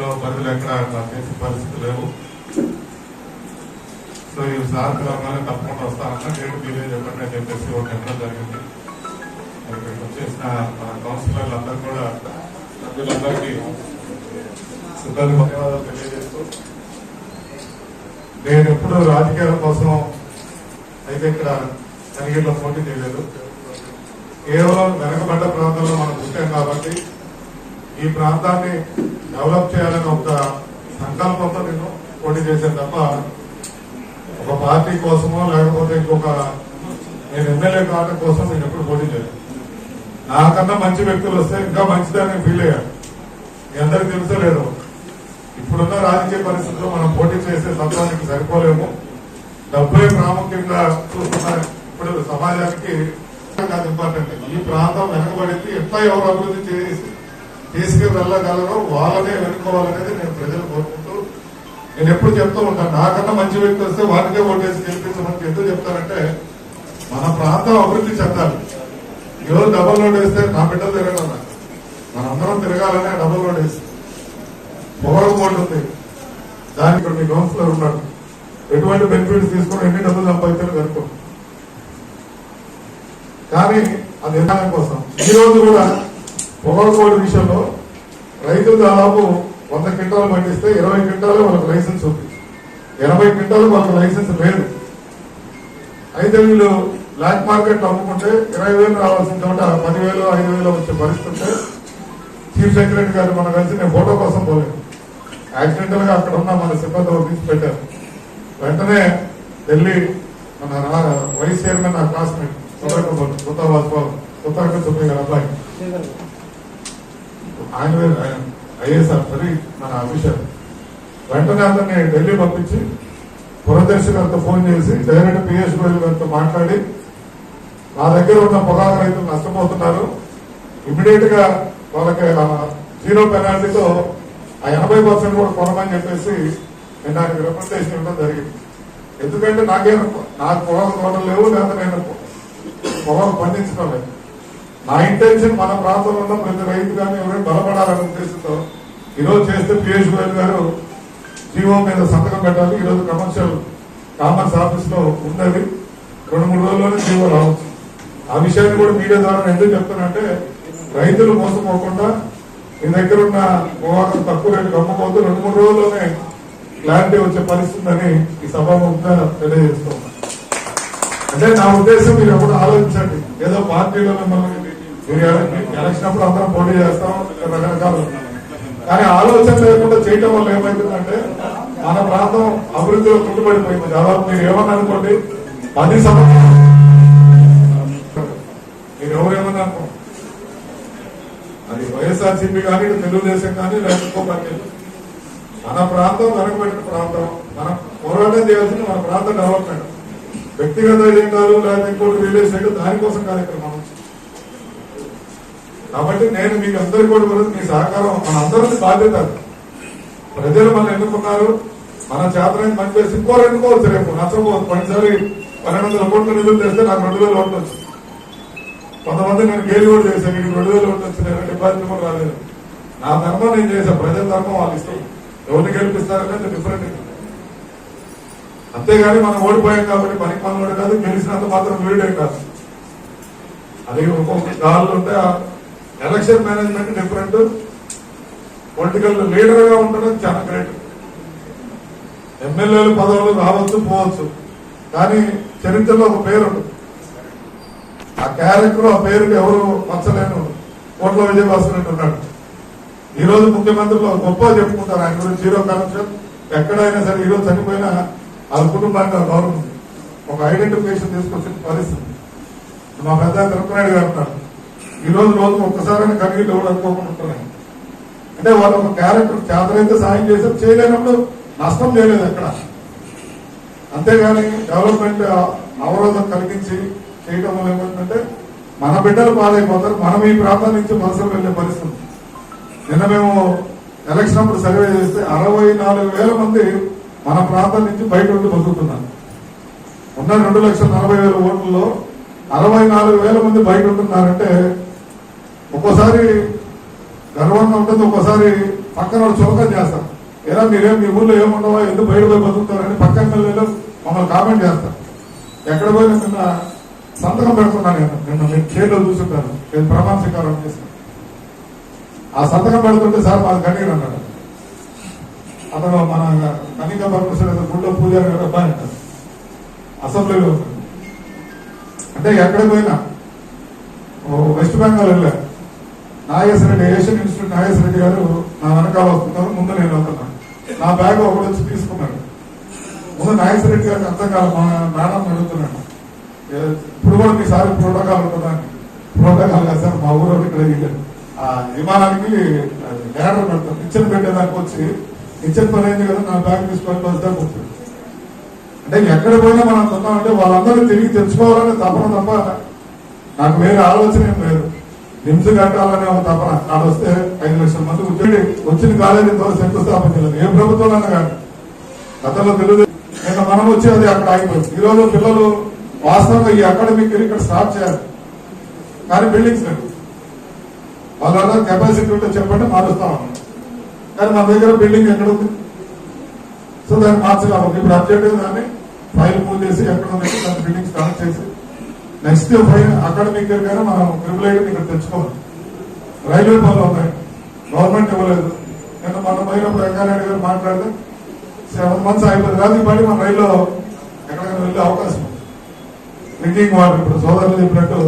ఎక్కడ నాకు తెలిసి పరిస్థితి లేవు. సో ఈ సార్ రాగానే తప్పకుండా వస్తానన్నా డేట్ మీరే చెప్పండి అని చెప్పేసి ఒక ఎక్కడ జరిగింది. ఇక్కడికి వచ్చేసిన మన కౌన్సిలర్లు అందరూ కూడా సభ్యులందరికీ సిబ్బంది ధన్యవాదాలు తెలియజేస్తూ నేను ఎప్పుడు రాజకీయాల కోసం అయితే ఇక్కడ తనిఖీలో పోటీ చేయలేదు. కేవలం వెనకబడ్డ ప్రాంతంలో ఈ ప్రాంతాన్ని డెవలప్ చేయాలని ఒక సంకల్పంతో నేను పోటీ చేశాను తప్ప ఒక పార్టీ కోసమో లేకపోతే ఇంకొక నేను ఎమ్మెల్యే కావడం కోసం నేను ఎప్పుడు పోటీ చేయలేదు. నాకన్నా మంచి వ్యక్తులు వస్తే ఇంకా మంచిదని ఫీల్ అయ్యాను. మీ అందరికి లేదు ఇప్పుడున్న రాజకీయ పరిస్థితుల్లో మనం పోటీ చేసే సత్వానికి సరిపోలేము. డబ్బే ప్రాముఖ్యంగా చూస్తున్న ఇప్పుడు సమాజానికి ఇంపార్టెంట్ ఈ ప్రాంతం వెనకబడింది. ఎంత ఎవరు అభివృద్ధి చేసి తీసుకు వెళ్ళగలరో వాళ్ళనే వెనుకోవాలనేది నేను ప్రజలు కోరుకుంటూ నేను ఎప్పుడు చెప్తూ ఉంటాను. నాకన్నా మంచి వ్యక్తి వస్తే వాటికే ఓటేసి గెలిపించమని ఎందుకు చెప్తానంటే మన ప్రాంతం అభివృద్ధి చెందాలి. ఈరోజు డబల్ రోడ్ వేస్తే నా బిడ్డలు తిరగడం మనందరం తిరగాలనే డబల్ రోడ్ వేసి. పొగరు బోర్డు ఉంది. దానికి ఇక్కడ మీ కౌన్సిలర్ ఉన్నాడు. ఎటువంటి బెనిఫిట్స్ తీసుకుని ఎన్ని డబ్బులు సంపాదించారు కనుక్కో కానీ అది నిర్ణయం కోసం. ఈ రోజు కూడా పొగరు విషయంలో రైతులు దాదాపు వంద క్వింటాలు పండిస్తే ఇరవై క్వింటాలు వాళ్ళకి లైసెన్స్ ఉంది. ఎనభై క్వింటాలు వాళ్ళకి లైసెన్స్ లేదు. అయితే వీళ్ళు బ్లాక్ మార్కెట్ అమ్ముకుంటే ఇరవై వేలు రావాల్సిన చోట పదివేలు ఐదు వేలు వచ్చే పరిస్థితి ఉంటే చీఫ్ సెక్రటరీ గారు మనం కలిసి నేను ఫోటో కోసం పోలేదు. యాక్సిడెంటల్గా అక్కడ ఉన్న మన సిబ్బంది ఒకరు తీసి పెట్టారు వెంటనే ఢిల్లీ మన వైస్ చైర్మన్ నా క్లాస్మేట్ కొత్త వాజ్పాల్ కొత్త సుప్రీం గారు అబ్బాయి. ఆయన ఐఏఎస్ సరే మన అఫీషియల్ వెంటనే అతన్ని ఢిల్లీ పంపించి పురదర్శి గారితో ఫోన్ చేసి డైరెక్ట్ పిఎస్ గోయల్ గారితో మాట్లాడి నా దగ్గర ఉన్న పొగాకు రైతులు నష్టపోతున్నారు. ఇమీడియట్గా వాళ్ళకి జీరో పెనాల్టీతో ఆ ఎనభై పర్సెంట్ కూడా కొనమని చెప్పేసి నేను నాకు రిప్రజెంటేషన్ ఇవ్వడం జరిగింది. ఎందుకంటే నాకేం నాకు పొగాకు తోటలు లేవు లేదా నేను పొగాకు పండించడం లేదు. నా ఇంటెన్షన్ మన ప్రాంతంలో ఉన్న ప్రతి రైతు కానీ ఎవరైనా బలపడాలనే ఉద్దేశంతో ఈరోజు చేస్తే పిఎస్ గోయల్ గారు జీవో మీద సంతకం పెట్టాలి. ఈరోజు కమర్షియల్ కామర్స్ ఆఫీస్లో ఉన్నది. రెండు మూడు రోజుల్లోనే జీవో రావచ్చు. ఆ విషయాన్ని కూడా మీడియా ద్వారా ఎందుకు చెప్తానంటే రైతులు మోసపోకుండా మీ దగ్గర ఉన్న పొగాకు తక్కువ రేటు అమ్ముకోవద్దు. రెండు మూడు రోజుల్లోనే క్లారిటీ వచ్చే పరిస్థితుందని ఈ సభాముఖంగా తెలియజేస్తున్నాను. అంటే నా ఉద్దేశం మీరు ఎప్పుడు ఆలోచించండి. ఏదో పార్టీలో మిమ్మల్ని మీరు ఎలక్షన్ అప్పుడు అందరం పోటీ చేస్తాం రకరకాలు కానీ ఆలోచన లేకుండా చేయటం వల్ల ఏమైందంటే మన ప్రాంతం అభివృద్ధిలో కుంటుపడిపోయింది. దాదాపు మీరు ఏమని అనుకోండి పది సంవత్సరాలు. మీరు ఎవరేమన్నా అనుకో అది వైఎస్ఆర్సీపీ కానీ తెలుగుదేశం కానీ లేకపోతే మన ప్రాంతం వెనకబడిన ప్రాంతం. మనం పోరాటం చేయాల్సింది మన ప్రాంత డెవలప్మెంట్. వ్యక్తిగత ఎజెండాలు లేకపోతే ఇంకోటి రిలీజ్ చేయడం దానికోసం కాదు ఇక్కడ మనం కాబట్టి నేను మీకు అందరికీ కూడా మీ సహకారం మన అందరిది బాధ్యత. ప్రజలు మనం ఎన్నుకున్నారు మన చేతనైన పని చేసి ఇంకో ఎన్నుకోవచ్చు రేపు నచ్చకపోవచ్చు పనిసారి పన్నెండు వందల కోట్ల నిధులు తెస్తే నాకు రెండు వేలు ఓట్లు వచ్చింది కొంతమంది నేను గేలి కూడా చేశాను మీకు రెండు వేలు ఓట్లు నేను డిపాజిట్ కూడా రాలేదు. నా ధర్మం నేను చేశాను ప్రజల ధర్మం వాళ్ళు ఇష్టం ఎవరిని గెలిపిస్తారనేది డిఫరెంట్ అంతేగాని మనం ఓడిపోయాం కాబట్టి పనికి మనోడు కాదు గెలిచినంత మాత్రం వీడే కాదు. అది ఒక్కొక్క దారులు ఉంటే ఎలక్షన్ మేనేజ్మెంట్ డిఫరెంట్. పొలిటికల్ లీడర్గా ఉండడం చాలా గ్రేట్. ఎమ్మెల్యేలు పదవులు రావచ్చు పోవచ్చు. కానీ చరిత్రలో ఒక పేరు ఆ క్యారెక్టర్ ఆ పేరు ఎవరు మచ్చలేను కోట్ల విజయభాస్కర్ ఉన్నాడు. ఈ రోజు ముఖ్యమంత్రులు గొప్ప చెప్పుకుంటారు. ఆయన గురించి జీరో కరప్షన్. ఎక్కడైనా సరే ఈ రోజు చనిపోయినా వాళ్ళ కుటుంబానికి గౌరవం ఒక ఐడెంటిఫికేషన్ తీసుకొచ్చిన పరిస్థితి. మా పెద్ద తిరుపతినాయుడు గారు ఉన్నారు. ఈ రోజు రోజు ఒక్కసారైనా కలిగి ఎవరు అనుకోకుండా ఉంటున్నాయి. అంటే వాళ్ళు ఒక క్యారెక్టర్ చేతనైతే సాయం చేశారు చేయలేనప్పుడు నష్టం చేయలేదు అక్కడ. అంతేగాని డెవలప్మెంట్ అవరోధం కలిగించి చేయడం వల్ల ఏమవుతుందంటే మన బిడ్డలు పాలైపోతారు మనం ఈ ప్రాంతం నుంచి వలసలు వెళ్ళే పరిస్థితి. నిన్న మేము ఎలక్షన్ అప్పుడు సర్వే చేస్తే అరవై నాలుగు వేల మంది మన ప్రాంతం నుంచి బయట ఉండి బతుకుతున్నారు. ఉన్న రెండు లక్షల నలభై వేల ఓట్లలో అరవై నాలుగు వేల మంది బయట ఉంటున్నారంటే ఒక్కోసారి గర్వంగా ఉంటుంది ఒక్కోసారి పక్కన వాళ్ళు చులకం చేస్తారు. ఏదో మీరేం మీ ఊళ్ళో ఏముండవో? ఎందుకు బయట పోయి బతుకుతారని పక్క ఎమ్మెల్యేలు మమ్మల్ని కామెంట్ చేస్తారు. ఎక్కడ పోయినా నిన్న సంతకం పెడుతున్నాను నేను. నిన్న నేను చేతిలో చూసుంటాను. నేను ప్రమాణ స్వీకారం చేశాను. ఆ సంతకం పెడుతుంటే సార్ మాది కన్నీరు అన్నాడు. అతను మన కనిక పరమేశ్వర గుళ్ళో పూజారి గారు అబ్బాయి అంటారు. అసెంబ్లీలో అంటే ఎక్కడ పోయినా ఓ వెస్ట్ బెంగాల్ వెళ్ళా నాగేశ్వరరెడ్డి ఏషియన్ ఇన్స్టిట్యూట్ నాగేశ్వరరెడ్డి గారు నా వెనకాల వస్తున్నారు ముందు నేను వెళ్తున్నాను. నా బ్యాగ్ ఒకటి వచ్చి తీసుకున్నాడు. ముందు నాగేశ్వరరెడ్డి గారికి అర్థం కాదు మా మేడం అడుగుతున్నాను ఇప్పుడు కూడా మీసారి ప్రోటోకాల్ ఉంటుందని ప్రోటోకాల్ కాదు సార్ మా ఊరు ఇక్కడ వెళ్ళారు. ఆ విమానానికి లేడర్ పెడతాం నిచ్చెన పెట్టేదానికి వచ్చి నిచ్చెన పని అయింది కదా నా బ్యాగ్ తీసుకొని వస్తా కూర్చోండి అంటే ఎక్కడ పోయినా మనం ఉన్నామంటే వాళ్ళందరూ తిరిగి తెచ్చుకోవాలని తప్పన తప్ప నాకు వేరే ఆలోచన ఏం లేదు. నిమ్స్ కట్టాలనే ఒక తపన. ఆడ వస్తే ఐదు లక్షల మంది ఉద్యోగి వచ్చిన కాలేజీ ద్వారా శంకుస్థాపన చేయలేదు ఏ ప్రభుత్వం కానీ. గతంలో తెలుగు నిన్న మనం వచ్చి అది అక్కడ ఆగిపోయింది ఈ రోజు పిల్లలు వాస్తవంగా ఈ అకాడమిక్ ఇక్కడ స్టార్ట్ చేయాలి. కానీ బిల్డింగ్స్ లేవు. వాళ్ళ కెపాసిటీ ఉంటే చెప్పండి మారుస్తా కానీ మన దగ్గర బిల్డింగ్ ఎక్కడ ఉంది? సో దాన్ని మార్చగలం. ఇప్పుడు అప్డేట్ దాన్ని ఫైల్ పూజ చేసి ఎక్కడ ఉంది? దాన్ని బిల్డింగ్ కనెక్ట్ చేసి నెక్స్ట్ అకాడమిక్ ఇయర్ కానీ మనం ట్రిపుల్ ఐటీ ఇక్కడ తెచ్చుకోవాలి. రైల్వే పనులు ఉన్నాయి గవర్నమెంట్ ఇవ్వలేదు. నిన్న మన పోయినప్పుడు వెంకయ్యనాయుడు గారు మాట్లాడితే సెవెన్ మంత్స్ అయిపోయింది. కాదు ఇప్పటి మన రైల్లో ఎక్కడికైనా వెళ్ళే అవకాశం ఉంది. డ్రింకింగ్ వాటర్ ఇప్పుడు సోదరులు చెప్పినట్టు